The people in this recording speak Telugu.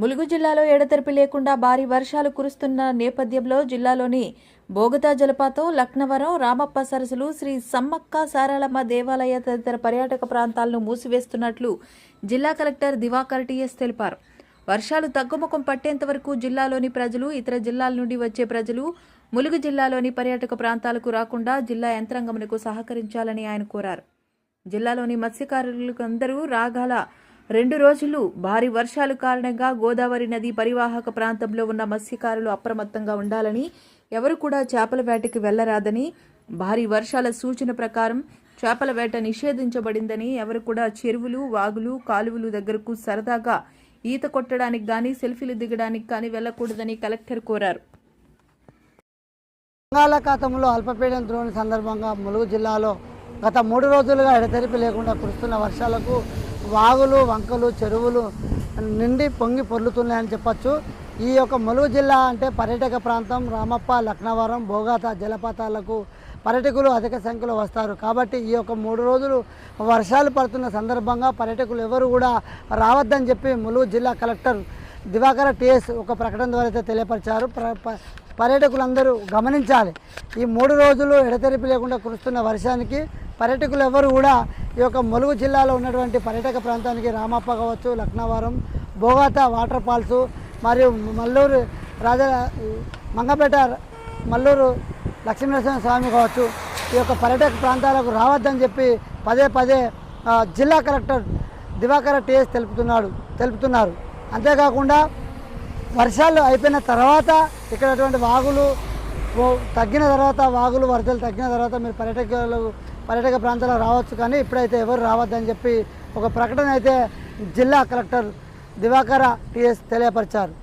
ములుగు జిల్లాలో ఎడతెరిపి లేకుండా భారీ వర్షాలు కురుస్తున్న నేపథ్యంలో జిల్లాలోని బోగతా జలపాతం లక్నవరం రామప్ప సరస్సులు శ్రీ సమ్మక్క సారాలమ్మ దేవాలయ తదితర పర్యాటక ప్రాంతాలను మూసివేస్తున్నట్లు జిల్లా కలెక్టర్ దివాకర్ టీఎస్ తెలిపారు. వర్షాలు తగ్గుముఖం పట్టేంత వరకు జిల్లాలోని ప్రజలు ఇతర జిల్లాల నుండి వచ్చే ప్రజలు ములుగు జిల్లాలోని పర్యాటక ప్రాంతాలకు రాకుండా జిల్లా యంత్రాంగమునకు సహకరించాలని ఆయన కోరారు. జిల్లాలోని మత్స్యకారులకు అందరూ రాగాల రెండు రోజులు భారీ వర్షాలు కారణంగా గోదావరి నది పరివాహక ప్రాంతంలో ఉన్న మత్స్యకారులు అప్రమత్తంగా ఉండాలని ఎవరు కూడా చేపల వేటకి వెళ్ళరాదని భారీ వర్షాల సూచన ప్రకారం చేపల వేట నిషేధించబడిందని ఎవరు కూడా చెరువులు వాగులు కాలువలు దగ్గరకు సరదాగా ఈత కొట్టడానికి కానీ సెల్ఫీలు దిగడానికి కానీ వెళ్ళకూడదని కలెక్టర్ కోరారు. బంగాళాఖాతంలో అల్పపీడన ద్రోణి సందర్భంగా ములుగు జిల్లాలో గత మూడు రోజులుగా ఎడతెరిపి లేకుండా కురుస్తున్న వర్షాలకు వాగులు వంకలు చెరువులు నిండి పొంగి పొర్లుతున్నాయని చెప్పచ్చు. ఈ యొక్క ములుగు జిల్లా అంటే పర్యాటక ప్రాంతం రామప్ప లక్నవరం భోగాత జలపాతాలకు పర్యాటకులు అధిక సంఖ్యలో వస్తారు. కాబట్టి ఈ యొక్క మూడు రోజులు వర్షాలు పడుతున్న సందర్భంగా పర్యాటకులు ఎవరు కూడా రావద్దని చెప్పి ములుగు జిల్లా కలెక్టర్ దివాకర టిఎస్ ఒక ప్రకటన ద్వారా అయితే తెలియపరిచారు. ప్ర- పర్యాటకులందరూ గమనించాలి. ఈ మూడు రోజులు ఎడతెరిపి లేకుండా కురుస్తున్న వర్షానికి పర్యాటకులు ఎవరు కూడా ఈ యొక్క ములుగు జిల్లాలో ఉన్నటువంటి పర్యాటక ప్రాంతానికి రామప్ప కావచ్చు లక్నవరం బోగాత వాటర్ ఫాల్స్ మరియు మల్లూరు రాజా మంగపేట మల్లూరు లక్ష్మీనరసింహ స్వామి కావచ్చు ఈ యొక్క పర్యాటక ప్రాంతాలకు రావద్దని చెప్పి పదే పదే జిల్లా కలెక్టర్ దివాకర్ టీఎస్ తెలుపుతున్నాడు తెలుపుతున్నారు. అంతేకాకుండా వర్షాలు అయిపోయిన తర్వాత ఇక్కడ అటువంటి వాగులు తగ్గిన తర్వాత వాగులు వరదలు తగ్గిన తర్వాత మీరు పర్యాటకులు పర్యాటక ప్రాంతాలకు రావచ్చు కానీ ఇప్పుడైతే ఎవరు రావద్దని చెప్పి ఒక ప్రకటన అయితే జిల్లా కలెక్టర్ దివాకర టిఎస్ తెలియపరిచారు.